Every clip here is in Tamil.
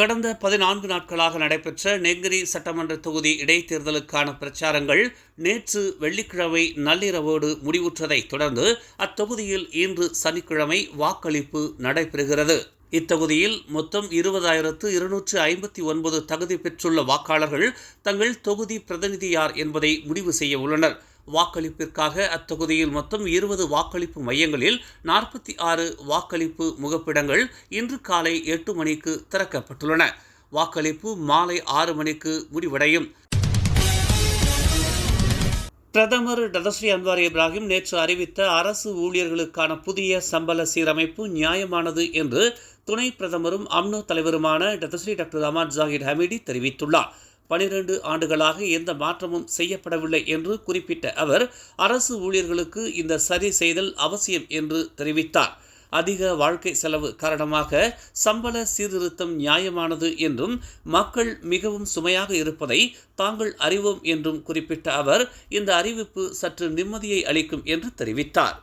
கடந்த பதினான்கு நாட்களாக நடைபெற்ற நெங்கிரி சட்டமன்ற தொகுதி இடைத்தேர்தலுக்கான பிரச்சாரங்கள் நேற்று வெள்ளிக்கிழமை நள்ளிரவோடு முடிவுற்றதைத் தொடர்ந்து அத்தொகுதியில் இன்று சனிக்கிழமை வாக்களிப்பு நடைபெறுகிறது. இத்தொகுதியில் மொத்தம் இருபதாயிரத்து இருநூற்று ஐம்பத்தி ஒன்பது தகுதி பெற்றுள்ள வாக்காளர்கள் தங்கள் தொகுதி பிரதிநிதி யார் என்பதை முடிவு செய்ய உள்ளனர். வாக்களிப்பிற்காக அத்தொகுதியில் மொத்தம் இருபது வாக்களிப்பு மையங்களில் நாற்பத்தி ஆறு வாக்களிப்பு முகப்பிடங்கள் இன்று காலை எட்டு மணிக்கு திறக்கப்பட்டுள்ளன. வாக்களிப்பு மாலை ஆறு மணிக்கு முடிவடையும். பிரதமர் டதஸ்ரீ அன்வார் இப்ராஹிம் நேற்று அறிவித்த அரசு ஊழியர்களுக்கான புதிய சம்பள சீரமைப்பு நியாயமானது என்று துணை பிரதமரும் அம்னோ தலைவருமான டதஸ்ரீ டாக்டர் அமான் ஜாகிர் ஹமீடி தெரிவித்துள்ளார். பனிரெண்டு ஆண்டுகளாக எந்த மாற்றமும் செய்யப்படவில்லை என்று குறிப்பிட்ட அவர் அரசு ஊழியர்களுக்கு இந்த சரி செய்தல் அவசியம் என்று தெரிவித்தார். அதிக வாழ்க்கை செலவு காரணமாக சம்பள சீர்திருத்தம் நியாயமானது என்றும் மக்கள் மிகவும் சுமையாக இருப்பதை தாங்கள் அறிவோம் என்றும் குறிப்பிட்ட அவர் இந்த அறிவிப்பு சற்று நிம்மதியை அளிக்கும் என்று தெரிவித்தார்.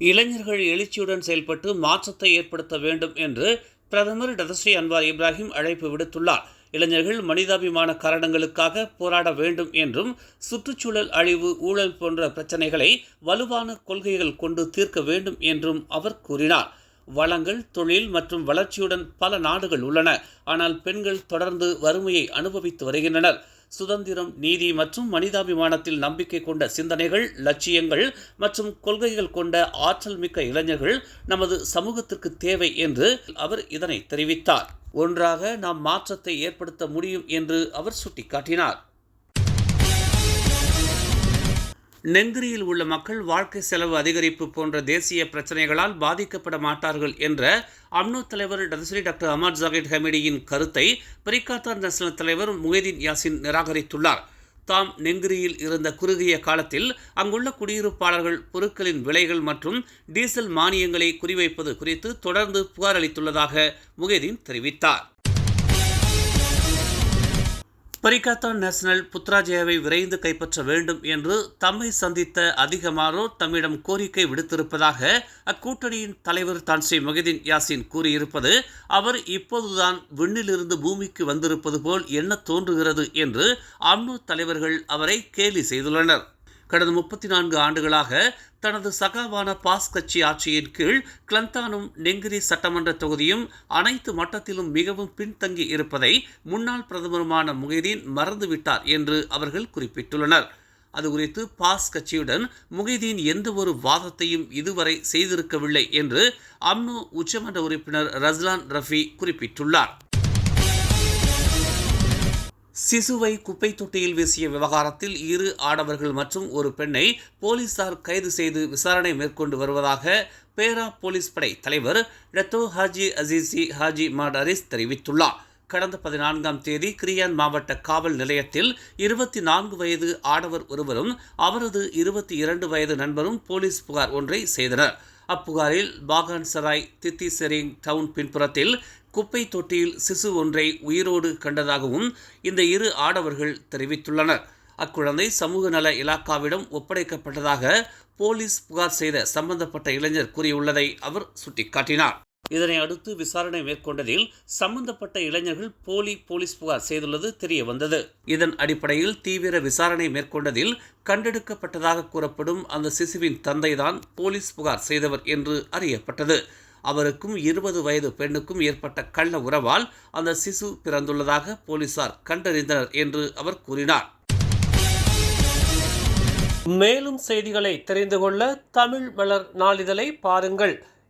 இளைஞர்கள் எழுச்சியுடன் செயல்பட்டு மாற்றத்தை ஏற்படுத்த வேண்டும் என்று பிரதமர் டதஸ்ரீ அன்வார் இப்ராஹிம் அழைப்பு விடுத்துள்ளார். இளைஞர்கள் மனிதாபிமான காரணங்களுக்காக போராட வேண்டும் என்றும் சுற்றுச்சூழல் அழிவு ஊழல் போன்ற பிரச்சனைகளை வலுவான கொள்கைகள் கொண்டு தீர்க்க வேண்டும் என்றும் அவர் கூறினார். வளங்கள் தொழில் மற்றும் வளர்ச்சியுடன் பல நாடுகள் உள்ளன. ஆனால் பெண்கள் தொடர்ந்து வறுமையை அனுபவித்து வருகின்றனர். சுதந்திரம் நீதி மற்றும் மனிதாபிமானத்தில் நம்பிக்கை கொண்ட சிந்தனைகள் லட்சியங்கள் மற்றும் கொள்கைகள் கொண்ட ஆற்றல் மிக்க இளைஞர்கள் நமது சமூகத்திற்கு தேவை என்று அவர் இதனை தெரிவித்தார். ஒன்றாக நாம் மாற்றத்தை ஏற்படுத்த முடியும் என்று அவர் சுட்டிக்காட்டினார். நெங்கிரியில் உள்ள மக்கள் வாழ்க்கை செலவு அதிகரிப்பு போன்ற தேசிய பிரச்சனைகளால் பாதிக்கப்பட மாட்டார்கள் என்ற அம்னோ தலைவர் டசரி டாக்டர் அமர் ஜாகித் ஹமிடியின் கருத்தை பிரிகாத்தார் நேஷனல் தலைவர் முஹிதீன் யாசின் நிராகரித்துள்ளார். தாம் நெங்கிரியில் இருந்த குறுகிய காலத்தில் அங்குள்ள குடியிருப்பாளர்கள் பொருட்களின் விலைகள் மற்றும் டீசல் மானியங்களை குறிவைப்பது குறித்து தொடர்ந்து புகார் அளித்துள்ளதாக முகேதீன் தெரிவித்தார். பரிகாத்தான் நேஷனல் புத்ராஜயாவை விரைந்து கைப்பற்ற வேண்டும் என்று தம்மை சந்தித்த அதிகமானோர் தம்மிடம் கோரிக்கை விடுத்திருப்பதாக அக்கூட்டணியின் தலைவர் தான் ஸ்ரீ மொஹிதீன் யாசின் கூறியிருப்பது அவர் இப்போதுதான் விண்ணிலிருந்து பூமிக்கு வந்திருப்பது போல் என்ன தோன்றுகிறது என்று அம்னு தலைவர்கள் அவரை கேலி செய்துள்ளனர். கடந்த முப்பத்தி நான்கு ஆண்டுகளாக தனது சகாவான பாஸ் கட்சி ஆட்சியின் கீழ் கிளந்தானும் நெங்கிரி சட்டமன்ற தொகுதியும் அனைத்து மட்டத்திலும் மிகவும் பின்தங்கி இருப்பதை முன்னாள் பிரதமருமான முகைதீன் மறந்துவிட்டார் என்று அவர்கள் குறிப்பிட்டுள்ளனர். அது குறித்து பாஸ் கட்சியுடன் முகைதீன் எந்த ஒரு வாதத்தையும் இதுவரை செய்திருக்கவில்லை என்று அம்னோ உச்சமன்ற உறுப்பினர் ரஸ்லான் ரஃபி குறிப்பிட்டுள்ளார். சிசுவை குப்பை தொட்டியில் வீசிய விவகாரத்தில் இரு ஆடவர்கள் மற்றும் ஒரு பெண்ணை போலீசார் கைது செய்து விசாரணை மேற்கொண்டு வருவதாக பேரா போலீஸ் படை தலைவர் ரத்தோ ஹாஜி அசீசி ஹாஜி மாடரிஸ் தெரிவித்துள்ளார். கடந்த பதினான்காம் தேதி கிரியான் மாவட்ட காவல் நிலையத்தில் இருபத்தி நான்கு வயது ஆடவர் ஒருவரும் அவரது இருபத்தி இரண்டு வயது நண்பரும் போலீஸ் புகார் ஒன்றை செய்தனர். அப்புகாரில் பாகான் சராய் டவுன் பின்புறத்தில் குப்பை தொட்டியில் சிசு ஒன்றை உயிரோடு கண்டதாகவும் இந்த இரு ஆடவர்கள் தெரிவித்துள்ளனர். அக்குழந்தை சமூக நல இலாக்காவிடம் ஒப்படைக்கப்பட்டதாக போலீஸ் புகார் செய்த சம்பந்தப்பட்ட இளைஞர் கூறியுள்ளதை அவர் சுட்டிக்காட்டினார். இதனை அடுத்து விசாரணை மேற்கொண்டதில் சம்பந்தப்பட்ட இளைஞர்கள் போலி போலீஸ் புகார் செய்துள்ளது தெரிய வந்தது. இதன் அடிப்படையில் தீவிர விசாரணை மேற்கொண்டதில் கண்டெடுக்கப்பட்டதாக கூறப்படும் அந்த சிசுவின் தந்தைதான் போலீஸ் புகார் செய்தவர் என்று அறியப்பட்டது. அவருக்கும் இருபது வயது பெண்ணுக்கும் ஏற்பட்ட கள்ள உறவால் அந்த சிசு பிறந்துள்ளதாக போலீசார் கண்டறிந்தனர் என்று அவர் கூறினார். மேலும் செய்திகளை தெரிந்து கொள்ள தமிழ் மலர் நாளிதழை பாருங்கள்.